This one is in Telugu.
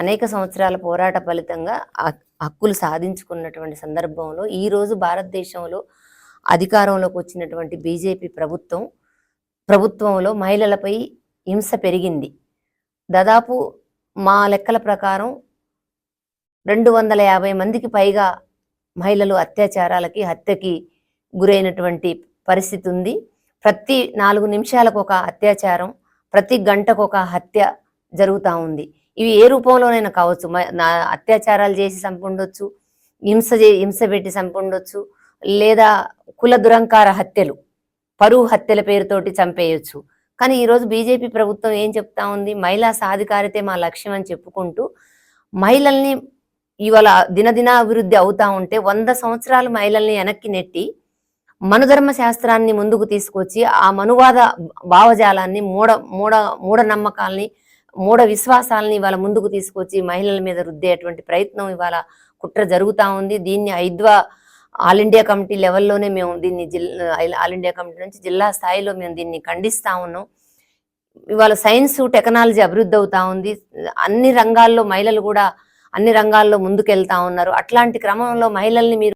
అనేక సంవత్సరాల పోరాట ఫలితంగా హక్కులు సాధించుకున్నటువంటి సందర్భంలో ఈరోజు భారతదేశంలో అధికారంలోకి వచ్చినటువంటి బీజేపీ ప్రభుత్వం ప్రభుత్వంలో మహిళలపై హింస పెరిగింది. దాదాపు మా లెక్కల ప్రకారం రెండు వందల యాభై మందికి పైగా మహిళలు అత్యాచారాలకి హత్యకి గురైనటువంటి పరిస్థితి ఉంది. ప్రతి నాలుగు నిమిషాలకు ఒక అత్యాచారం ప్రతి గంటకు ఒక హత్య జరుగుతూ ఉంది. ఇవి ఏ రూపంలోనైనా కావచ్చు. నా అత్యాచారాలు చేసి చంపుండొచ్చు హింస హింస పెట్టి చంపుండొచ్చు లేదా కుల దురంకార హత్యలు పరువు హత్యల పేరుతోటి చంపేయొచ్చు. కానీ ఈరోజు బీజేపీ ప్రభుత్వం ఏం చెప్తా ఉంది? మహిళా సాధికారితే మా లక్ష్యం అని చెప్పుకుంటూ మహిళల్ని ఇవాళ దినదిన అభివృద్ధి అవుతా ఉంటే వంద సంవత్సరాలు మహిళల్ని వెనక్కి నెట్టి మనుధర్మ శాస్త్రాన్ని ముందుకు తీసుకొచ్చి ఆ మనువాద భావజాలాన్ని మూఢ మూఢ మూఢ నమ్మకాల్ని మూఢ విశ్వాసాలని ఇవాళ ముందుకు తీసుకొచ్చి మహిళల మీద రుద్దేటువంటి ప్రయత్నం ఇవాళ కుట్ర జరుగుతా ఉంది. దీన్ని ఐద్వా ఆల్ ఇండియా కమిటీ లెవెల్లోనే మేము దీన్ని జిల్లా ఆల్ ఇండియా కమిటీ నుంచి జిల్లా స్థాయిలో మేము దీన్ని ఖండిస్తా ఉన్నాం. ఇవాళ సైన్స్ టెక్నాలజీ అభివృద్ధి అవుతా ఉంది. అన్ని రంగాల్లో మహిళలు కూడా అన్ని రంగాల్లో ముందుకెళ్తా ఉన్నారు. అట్లాంటి క్రమంలో మహిళల్ని మీరు